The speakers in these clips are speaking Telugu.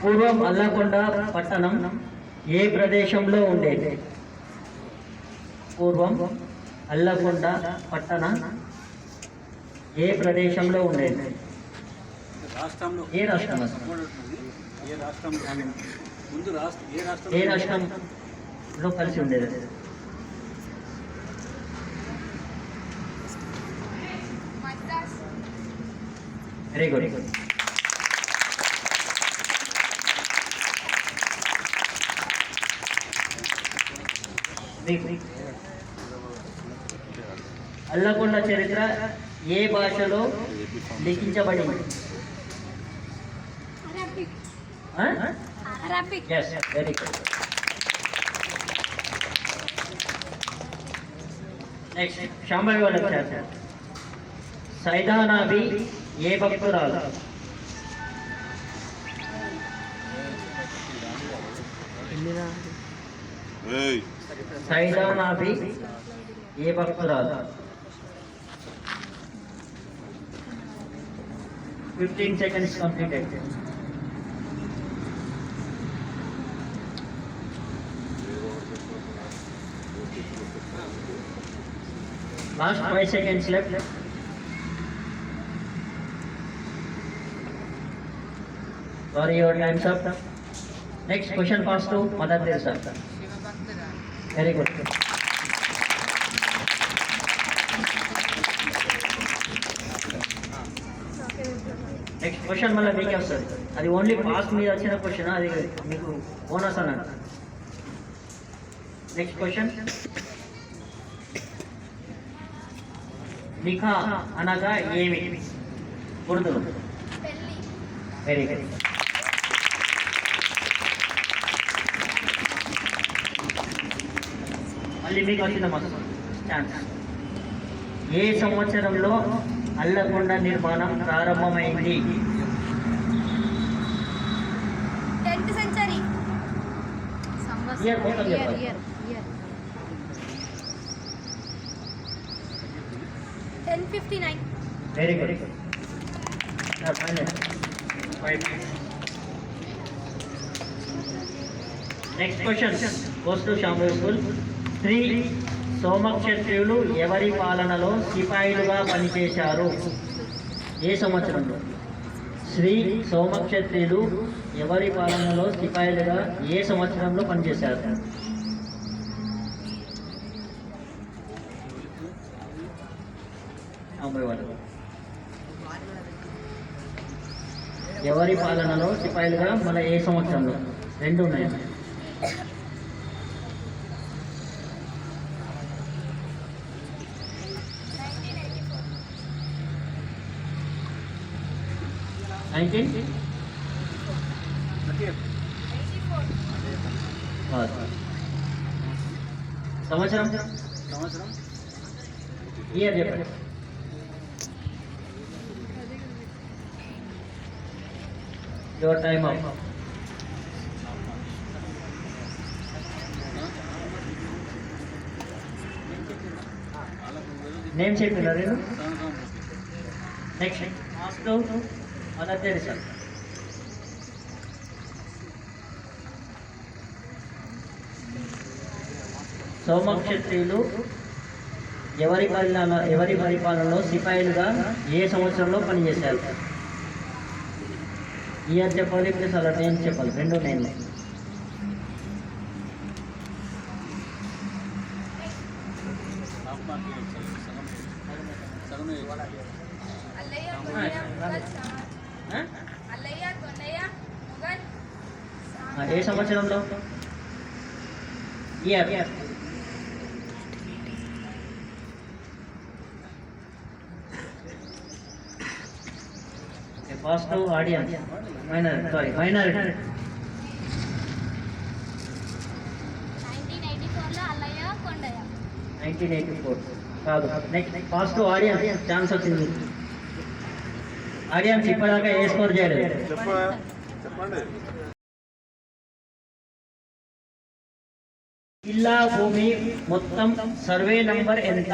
పూర్వం అల్లకొండ పట్టణం ఏ ప్రదేశంలో ఉండేది? పూర్వం అల్లకొండ పట్టణం ఏ ప్రదేశంలో ఉండేది? రాష్ట్రంలో ఏ రాష్ట్రం? అసలు? చూడట్లేదు. ఏ రాష్ట్రంలో? ముందు రాష్ట్ర ఏ రాష్ట్రం? ఏ రాష్ట్రంలో కలిసి ఉండేది? వెరీ గుడ్ మీకు అల్లకొండ చరిత్ర ఏ భాషలో లిఖించబడింది? వెరీ గుడ్ నెక్స్ట్ శాంభవి వాళ్ళకి చేస్తారు సైదానాబి ఏ భక్తురాలు? ఏయ్. సైదానాబి ఏ భక్తురాలు fifteen seconds completed last five seconds left sorry your time's up next question pass to mother Teresa very good. Next question మళ్ళీ మీకే వస్తుంది. అది ఓన్లీ పాస్ మీద వచ్చిన క్వశ్చన్ అది మీకు బోనస్ అన్నట్టు నెక్స్ట్ క్వశ్చన్ నిఖా అనగా ఏమి? పెళ్ళి వెరీ గుడ్ మళ్ళీ మీకు వచ్చింది మొత్తం? ఛాన్స్ ఏ సంవత్సరంలో అల్లకొండ నిర్మాణం ప్రారంభమైంది? Tenth century. Year మొత్తం చెప్పాలి. Ten fifty nine very good next question goes to Shri సోమక్షత్రియులు ఎవరి పాలనలో సిపాయిలుగా పనిచేశారు? ఏ సంవత్సరంలో? శ్రీ సోమక్షత్రియులు ఎవరి పాలనలో సిపాయిలుగా ఏ సంవత్సరంలో పనిచేశారు? ఎవరి పాలనలో సిపాయిలుగా? మన ఏ సంవత్సరంలో? రెండు ఉన్నాయి. नाइनटीन समझ रहा हूँ समझ रहा हूँ ये देखो your time up name check मिला रहे ना नेक्स्ट मास्टर సోమక్షత్రియులు ఎవరి పరిపాలన ఎవరి పరిపాలనలో సిపాయిలుగా ఏ సంవత్సరంలో పనిచేశారు? ఇయర్ చెప్పాలి ప్లస్ అలా నేను చెప్పాలి రెండు నేను. సగమే ఏ సంవత్సరంలో? Year first audience minor sorry minority nineteen eighty four. కాదు. నెక్స్ట్ ఫస్ట్ ఆడియన్స్ ఛాన్స్ వచ్చింది. ఆడియన్స్ ఇప్పటిదాకా ఏ స్కోర్ చేయలేదు? ఇల్లా భూమి మొత్తం సర్వే నంబర్ ఎంత?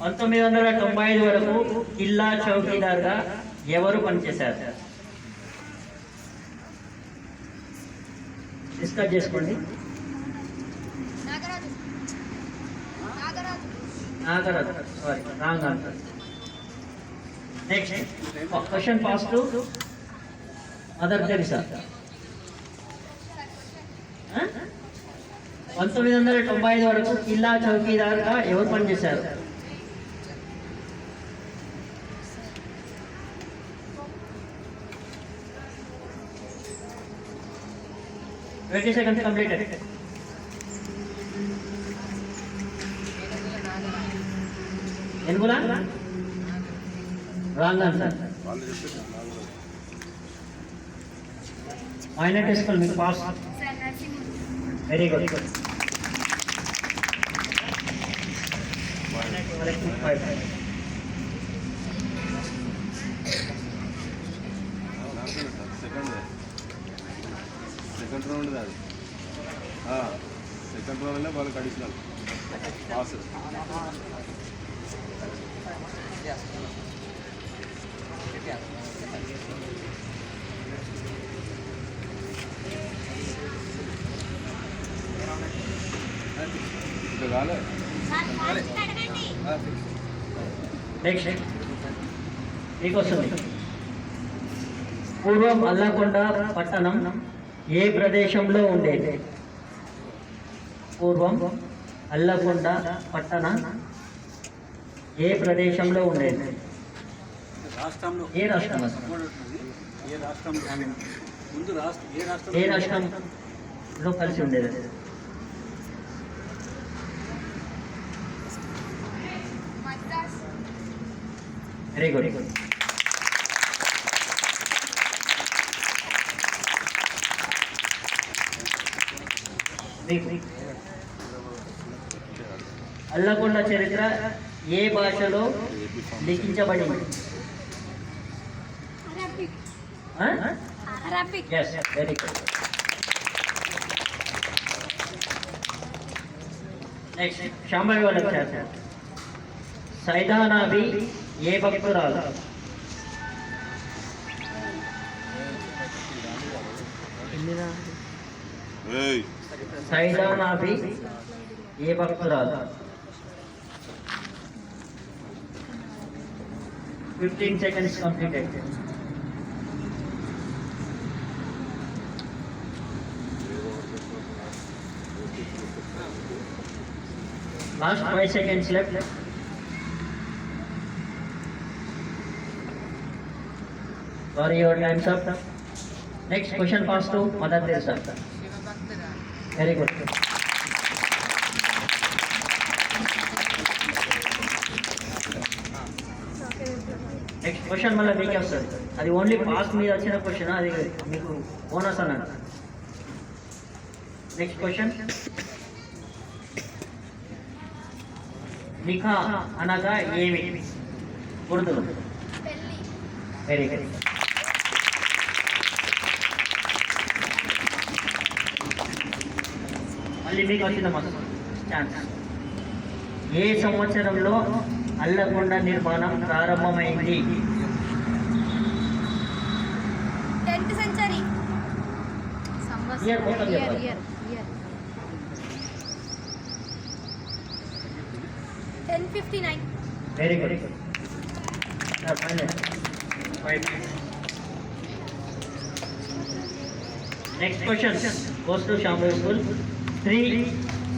పంతొమ్మిది వందల తొంభై ఐదు వరకు కిల్లా చౌకీదార్గా ఎవరు పనిచేశారు? డిస్కస్ చేసుకోండి. Nagaraju. Sorry wrong answer. Next question pass to mother Teresa. పంతొమ్మిది వందల తొంభై ఐదు వరకు కిల్లా చౌకీదార్గా ఎవరు పనిచేశారు? ట్వంటీ సెకండ్స్ కంప్లీటెడ్ ఎనుగులా రాంగ్ ఆన్సర్ వాళ్ళు చెప్పేది మైనర్ టెస్ట్ మీకు pass sir Narasimha very good వాళ్ళకి అడిషనల్ పాస్ ఇంకా పూర్వం అల్లకొండ పట్టణం ఏ ప్రదేశంలో ఉండేది? పూర్వం అల్లకొండ పట్టణం ఏ ప్రదేశంలో ఉండేది? రాష్ట్రంలో ఏ రాష్ట్రం? ఏ రాష్ట్రంలో? ముందు రాష్ట్ర ఏ రాష్ట్రం? ఏ రాష్ట్రంలో కలిసి ఉండేది? మద్రాస్ వెరీ గుడ్ మీకు అల్లకొండ చరిత్ర ఏ భాషలో లిఖించబడింది? అరబిక్. ఆ? Arabic Yes, very good. Next వాళ్ళకి చేస్తారు సైదానాబి ఏ భక్తురాలు? ఏయ్. సైదానాబి ఏ భక్తురాలు? Fifteen seconds completed last five seconds left sorry your time's up next question pass to mother Teresa very good next question మళ్ళీ మీకే వస్తుంది. అది ఓన్లీ పాస్ట్ మీద వచ్చిన క్వశ్చన్ అది మీకు బోనస్ అన్నాడు నెక్స్ట్ క్వశ్చన్ నిఖా అనగా ఏమి? ఉర్దూ వెరీ గుడ్ మళ్ళీ మీకు వచ్చిందమ్మా ఛాన్స్ ఏ సంవత్సరంలో అల్లకొండ నిర్మాణం ప్రారంభమైంది. Tenth century. Ten fifty nine very good next question goes to school Shri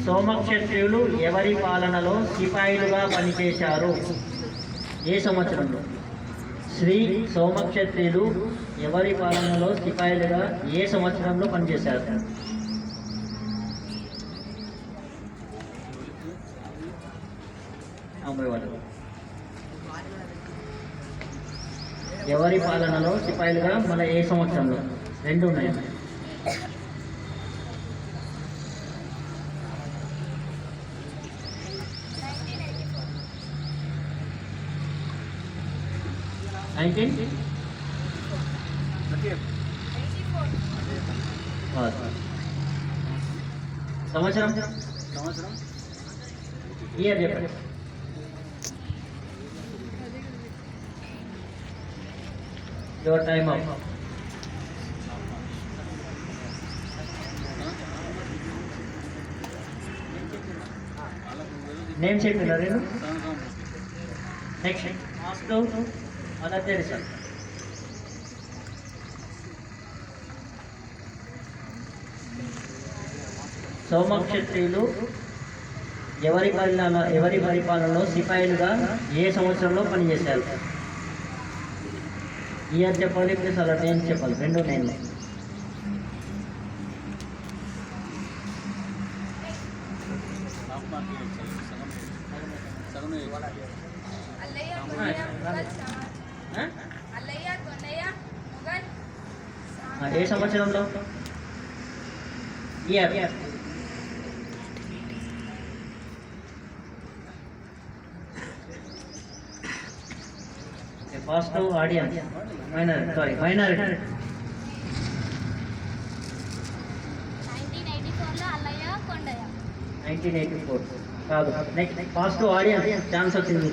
సోమక్షత్రియులు ఎవరి పాలనలో సిపాయిలుగా పనిచేశారు? ఏ సంవత్సరంలో? శ్రీ సోమక్షత్రియులు ఎవరి పాలనలో సిపాయిలుగా ఏ సంవత్సరంలో పనిచేశారు? ఎవరి పాలనలో సిపాయిలుగా? మన ఏ సంవత్సరంలో? రెండు ఉన్నాయి. నైన్టీన్ థర్టీ సంవత్సరం సంవత్సరం ఇయర్ చెప్పండి యువర్ టైమ్ అప్ నేమ్ చెప్పిన నేను నెక్స్ట్ మాస్క్ మదర్ సోమక్షత్రియులు ఎవరి పరిపాలన ఎవరి పరిపాలనలో సిపాయిలుగా ఏ సంవత్సరంలో పనిచేశారు? ఇయర్ చెప్పాలి ప్లస్ అలా నేను చెప్పాలి రెండు నేను. సగం సగం అల్లయ్య గొన్నయ్య ముగల్ సమాజ్ అల్లయ్య గొన్నయ్య ముగల్ ఆ, ఏ సంవత్సరంలో year first audience minor sorry minority nineteen eighty ఫోర్లో Allayya Kondayya nineteen eighty four కాదు నెక్స్ట్ ఫస్ట్ ఆడియన్స్ ఛాన్స్ వచ్చింది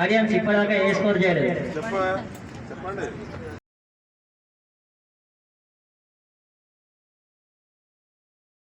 ఆడియన్స్ ఇప్పటిదాకా ఏ స్కోర్ చేయలేదు. చెప్పండి.